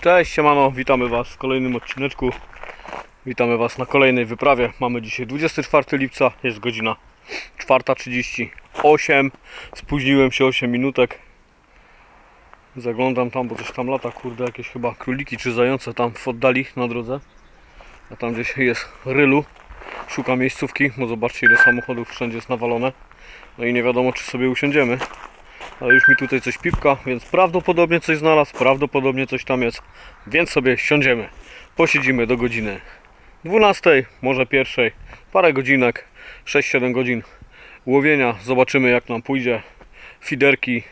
Cześć, siemano, witamy Was w kolejnym odcineczku. Witamy Was na kolejnej wyprawie. Mamy dzisiaj 24 lipca, jest godzina 4.38. Spóźniłem się 8 minutek. Zaglądam tam, bo coś tam lata, kurde, jakieś chyba króliki czy zające tam w oddali na drodze. A tam gdzieś jest rylu. Szukam miejscówki, bo zobaczcie ile samochodów wszędzie jest nawalone. No i nie wiadomo czy sobie usiądziemy. Ale już mi tutaj coś pipka, więc prawdopodobnie coś znalazł, prawdopodobnie coś tam jest. Więc sobie siądziemy. Posiedzimy do godziny 12, może pierwszej. Parę godzinek, 6-7 godzin łowienia. Zobaczymy jak nam pójdzie. Fiderki.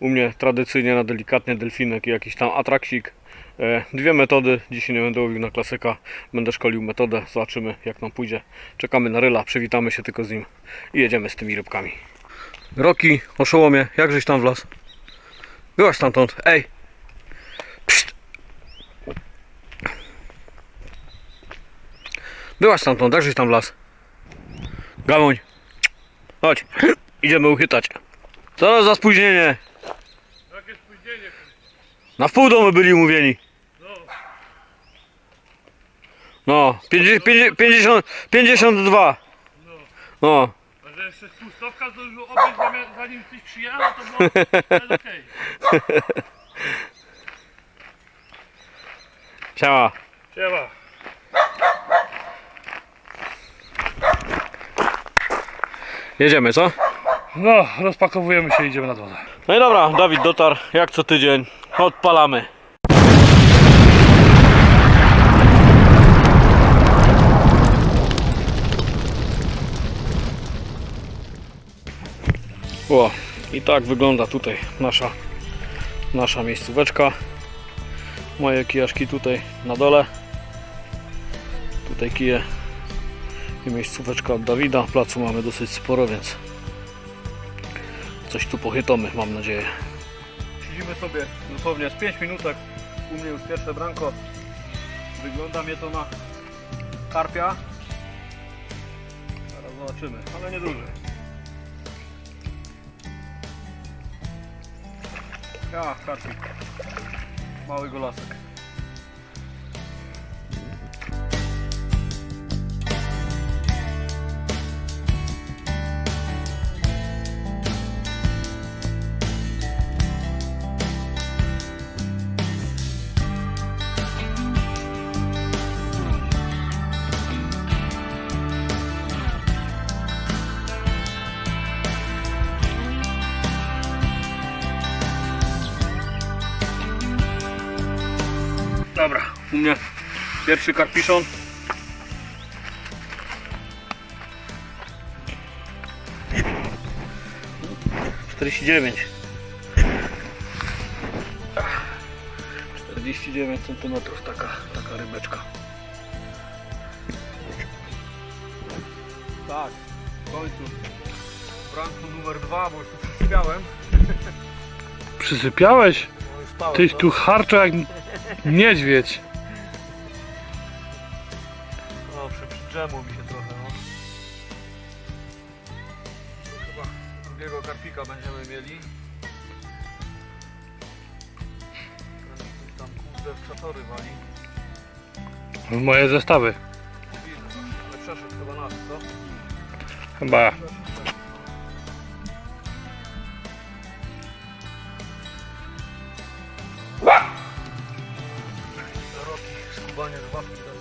U mnie tradycyjnie na delikatnie delfinek i jakiś tam atraksik. E, Dwie metody. Dzisiaj nie będę łowił na klasyka. Będę szkolił metodę. Zobaczymy jak nam pójdzie. Czekamy na ryla. Przywitamy się tylko z nim i jedziemy z tymi rybkami. Roki, oszołomie, jak żeś tam wlazł? Byłaś stamtąd, ej! Pszt. Byłaś stamtąd, jak żeś tam wlazł? Gamoń, chodź, idziemy uchytać. Co za spóźnienie? Jakie spóźnienie? Na wpół domu byli umówieni. No, 50, 50, 52. No, jeszcze spustowka zdążył zamiast- zanim ktoś przyjechał, to było jest okej. siema. Siema. Jedziemy, co? No, rozpakowujemy się i idziemy na dole. No i dobra, Dawid dotarł, jak co tydzień. Odpalamy. I tak wygląda tutaj nasza, nasza miejscóweczka. Moje kijaszki tutaj na dole. Tutaj kije i miejscóweczka od Dawida. Placu mamy dosyć sporo, więc coś tu pochytamy, mam nadzieję. Siedzimy sobie dosłownie z 5 minutek. U mnie już pierwsze branko. Wygląda mnie to na karpia. Zaraz zobaczymy, ale nie duży. Ja, karpik. Mały golasek. Dobra, u mnie pierwszy karpiszon. Czterdzieści dziewięć. Czterdzieści dziewięć centymetrów taka, taka rybeczka. Tak, w końcu. Branku numer dwa, bo już tu przyspiałem. Przysypiałeś? spałem, Tyś no. tu harcza jak niedźwiedź. No, przydrzemło mi się trochę, no. Chyba drugiego karpika będziemy mieli. Ten Tam kurde w czatory wali. Moje zestawy. Widzę, ale przeszedł chyba nas, co? Chyba. 이번에도 바쁩니다.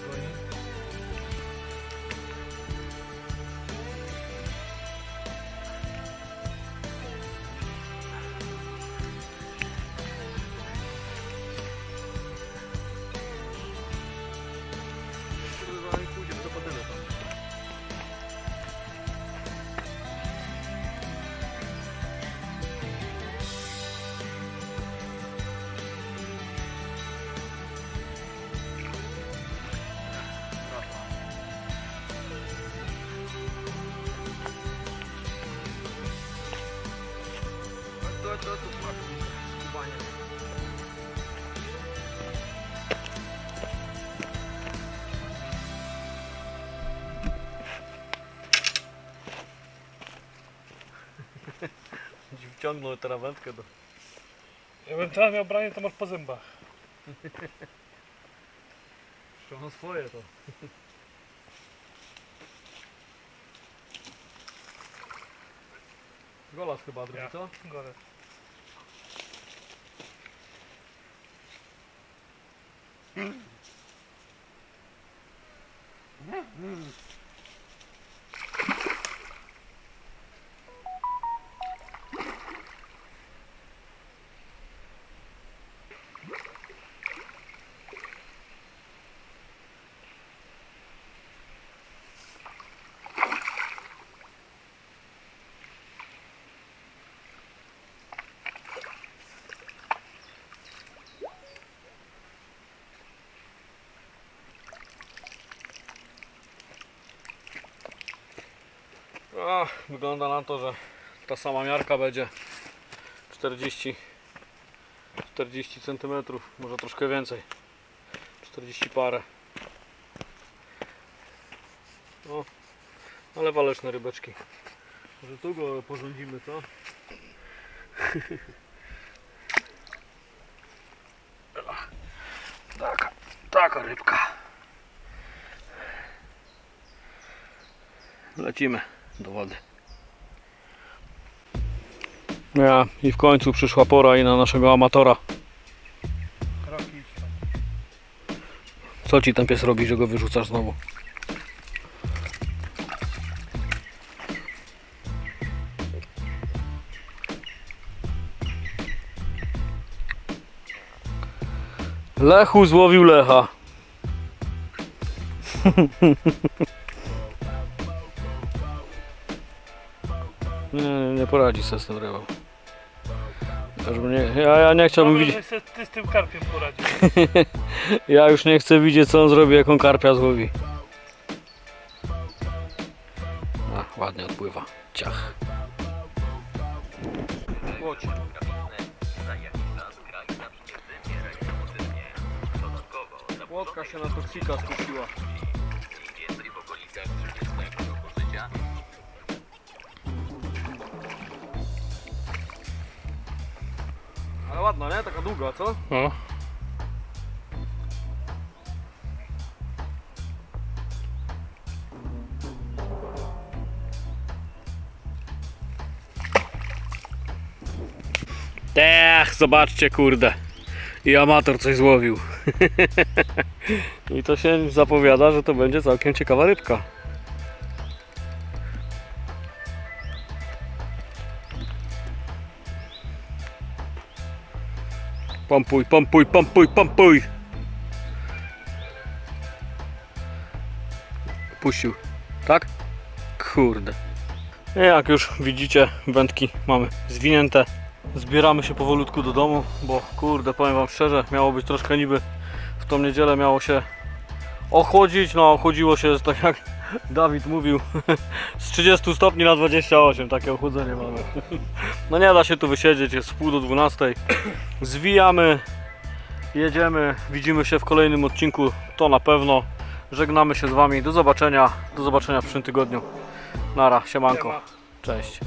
Smak skubania. Wciągnął teraz wędkę do... Jakbym teraz miał branie, to masz po zębach. Ściągną swoje to. Golas chyba drugi, Ja. co? Gore. A, wygląda na to, że ta sama miarka będzie 40 40 cm, może troszkę więcej. 40 parę. No, ale waleczne rybeczki. Może tu go porządzimy, co? Taka, taka rybka. Lecimy do wody. Ja, i w końcu przyszła pora i na naszego amatora. Co ci ten pies robi, że go wyrzucasz znowu? Lechu złowił Lecha. Nie, nie, nie poradzi sobie z tym rybą. Nie, ja, ja nie chciałbym Dobra, widzieć. że se ty z tym karpiem poradzisz. Ja już nie chcę widzieć co on zrobi, jak on karpia złowi. A, ładnie odpływa. Ciach. Łocie. Łodka się na toksika skusiła. Ładna, nie? Taka długa, co? No. Ech, zobaczcie, kurde. I amator coś złowił. I to się zapowiada, że to będzie całkiem ciekawa rybka. Pompuj, pompuj, pompuj, pompuj. Puścił, tak? Kurde. Jak już widzicie, wędki mamy zwinięte. Zbieramy się powolutku do domu, bo kurde, powiem wam szczerze, miało być troszkę niby w tą niedzielę miało się ochłodzić, no ochłodziło się tak jak Dawid mówił z 30 stopni na 28, takie ochłodzenie mamy. No nie da się tu wysiedzieć, jest w pół do 12. Zwijamy, jedziemy, widzimy się w kolejnym odcinku, to na pewno. Żegnamy się z wami, do zobaczenia, do zobaczenia w przyszłym tygodniu. Nara, siemanko, Siema. cześć.